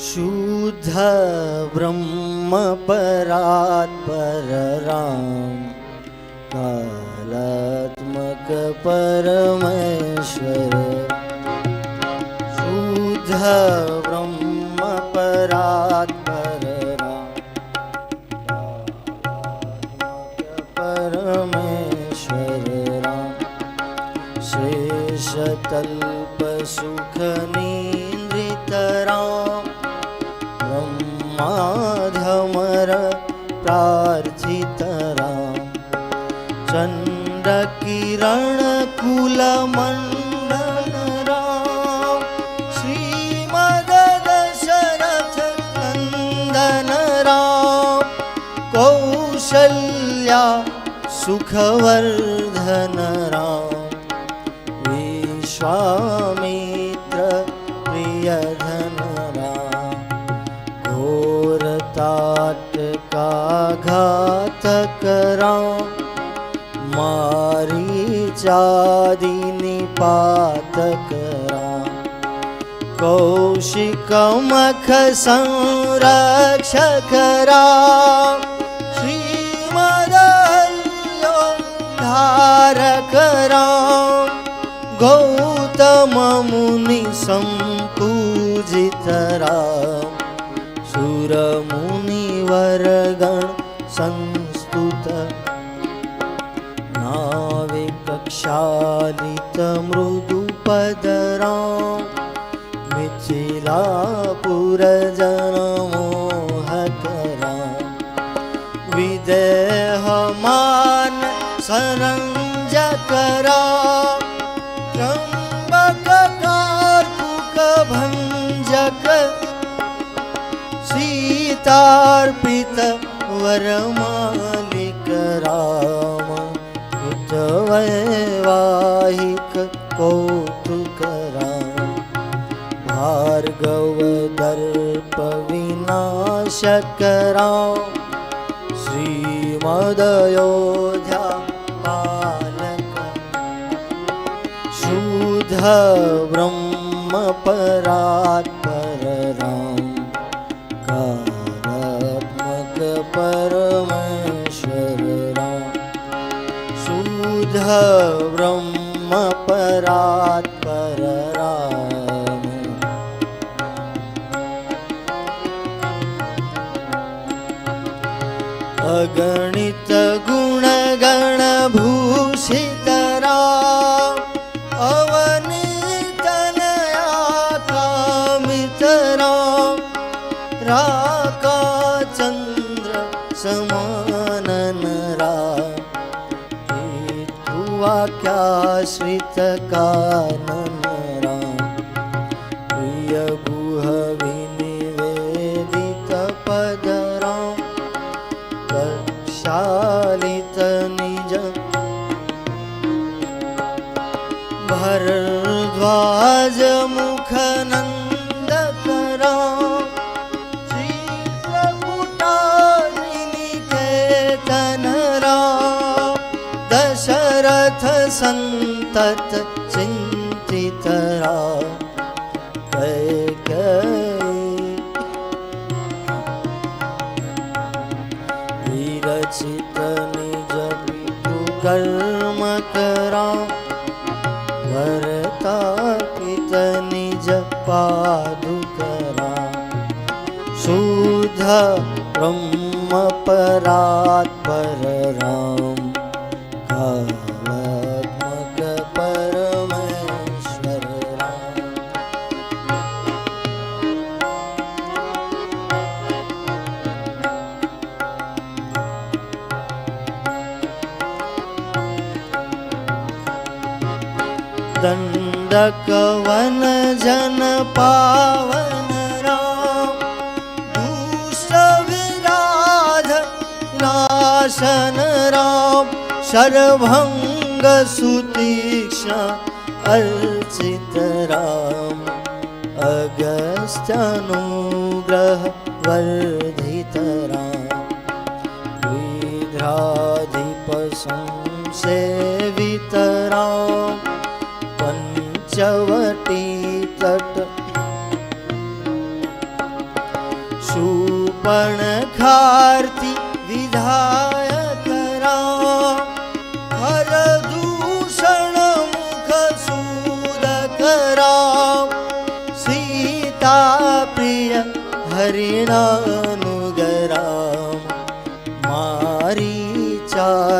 शुद्ध ब्रह्म परात्पर राम कालात्मक परमेश्वर। शुद्ध ब्रह्म राम परमेश्वर। राम चन्द्रकिरण कुलमण्डलराम श्रीमदशरथ नन्दन राम। कौशल्या सुखवर्धन राम। विश्वामित्र प्रियधन શાદીની પાતક કૌશિકમખ સંરક્ષકરા શ્રીમદલ્યો ધારકરા ગૌતમ મુનિ સંપૂજિતરા સુરમુનિ વરગણ સંસ્તુત सुरमुनिवरगण संस्तुत नाविकक्षालित मृदुपदराम मिथिलापुरजनमोहक राम विदेहमान सरञ्जक राम त्र्यम्बक कार्मुक भञ्जक सीतार्पित वरमालिक कृतवैवाहिक कौतुक भार्गव दर्प विनाशक राम श्रीमदयोध्या पालक। शुद्ध ब्रह्म परात्पर राम कालात्मक परमेश्वर ब्रह्म परात्पर राम अगणित गुणगण वाक्याश्रित कानन राम प्रिय गुह विनिवेदित पद राम प्रक्षालित निज भरद्वाज मुख दशरथ सन्तत चिन्तित राम विरचित निज कर्म करा। वरतापित निज पादुकरा शुद्ध ब्रह्म परात्पर राम दण्डकवन जन पावन राम दुष्ट विराध नाशन राम शरभङ्ग सुतीक्ष्ण अर्चित राम अगस्त्यानुग्रह वर्धित पञ्चवटी तट। शूपण खार्ती विधायक राम। हर दूषण मुख राम। सीता प्रिय हरिणानुगराम मारी उदाशुग